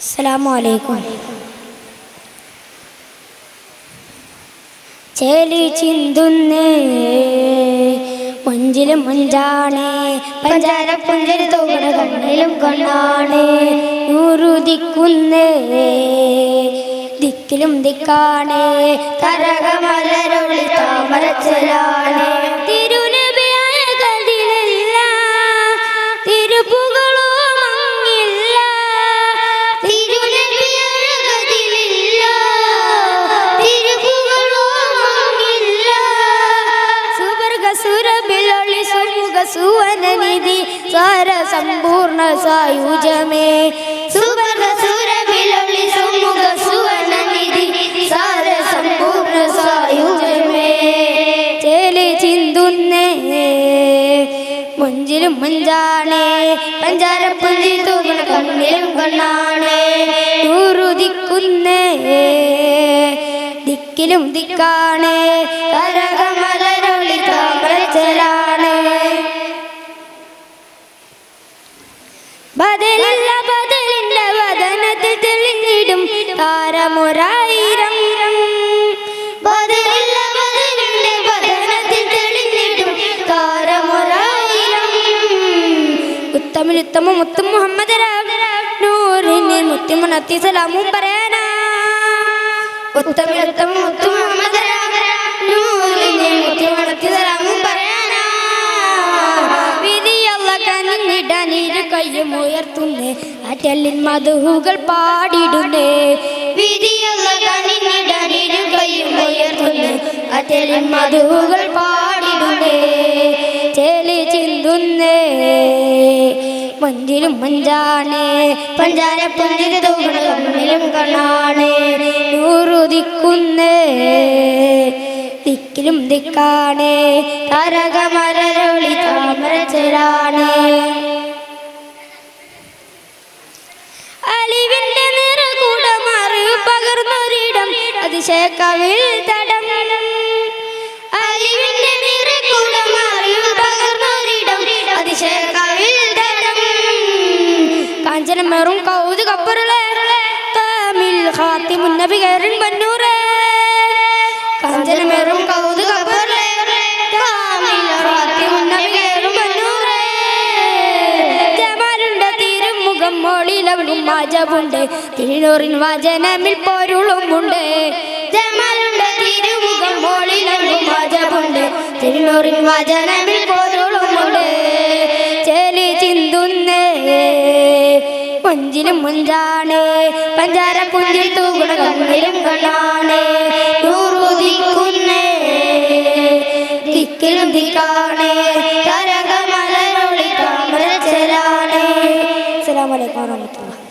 അസ്സലാമു അലൈക്കും. ചേലി ചിന്തുന്നേ മഞ്ചിലും മഞ്ചാണേ പഞ്ചാര പുഞ്ചിരി തൂകണ കണ്ണിലും കണ്ണാണേ നൂറുദിക്കുന്നേ ദിക്കിലും ദിക്കാണേ തരകമലരുളി താമരച്ചലാണേ. സുവനനിധി സാര സമ്പൂർണ സായുജമേ സുവർഗ സുരബിലൊളി സുമുഖ സുവനനിധി സാര സമ്പൂർണ സായുജമേ ചേലി ചിന്തുന്നേ മുഞ്ചിലും മുഞ്ചാണേ. പഞ്ചാര പുഞ്ചി തൂങ്ങണ കണ്ണിലും കണ്ണാണേ. നൂറുദിക്കുന്നേ ദിക്കിലും ദിക്കാണേ. കരകമലരൊളി ഉത്തമിലുത്തമ മുത്തും മുഹമ്മദ് നൂറിന് മുത്തിമുണത്തി സലാമും സലാമും പറയാനാ വിധിയല്ല മധുഹുകൾ പാടിടുന്നേ. വിധിയല്ല കനിഞ്ഞിടാൻ അറ്റലിൻ മധുഹുകൾ പാടിടുന്നേ. ചെലി ചിന്തുന്നേ. മഞ്ചിലും മഞ്ചാണേ. പഞ്ചാര പുഞ്ചിരി തൂകണ കണ്ണിലും കണ്ണാണേ. നൂറുദിക്കുന്നേ. ദിക്കിലും ദിക്കാണേ. താരകമരൊളി താമരച്ചലാണേ അലിവിന്റെ നിറകൂടമാറി പകർന്നൊരിടം. അതിശയക്കവിൽ തടം കാഞ്ചനമേറും കപ്പറുളേ തമിൽ ഹാത്തിമുന്നബി കയറിൻ പന്നൂറേ. കാഞ്ചനമേറും കപ്പറുളേ തമിൽ ഹാത്തിമുന്നബി കയറും പന്നൂറേ. ജമാലുണ്ട് തിരുമുഖം മോളിലവളും മാജവുണ്ട് തിരുനൂറിൻ വചനമിൽ പൊരുളുമുണ്ട്. ജമാലുണ്ട് തിരുമുഖം മോളിലവളും മാജവുണ്ട് തിരുനൂറിൻ വചനമിൽ പൊരുളുമുണ്ട് മുഞ്ചിലും മുഞ്ചാണ്. പഞ്ചാര പുഞ്ചിൽ കണ്ണിലും കണ്ണാണേ. നൂറുദിക്കുന്നേ. ദിക്കിലും ദിക്കാണേ. തരകമലരൊളി താമരച്ചലാണേ അസ്സലാമു അലൈക്കും വറഹ്മത്തുള്ളാഹി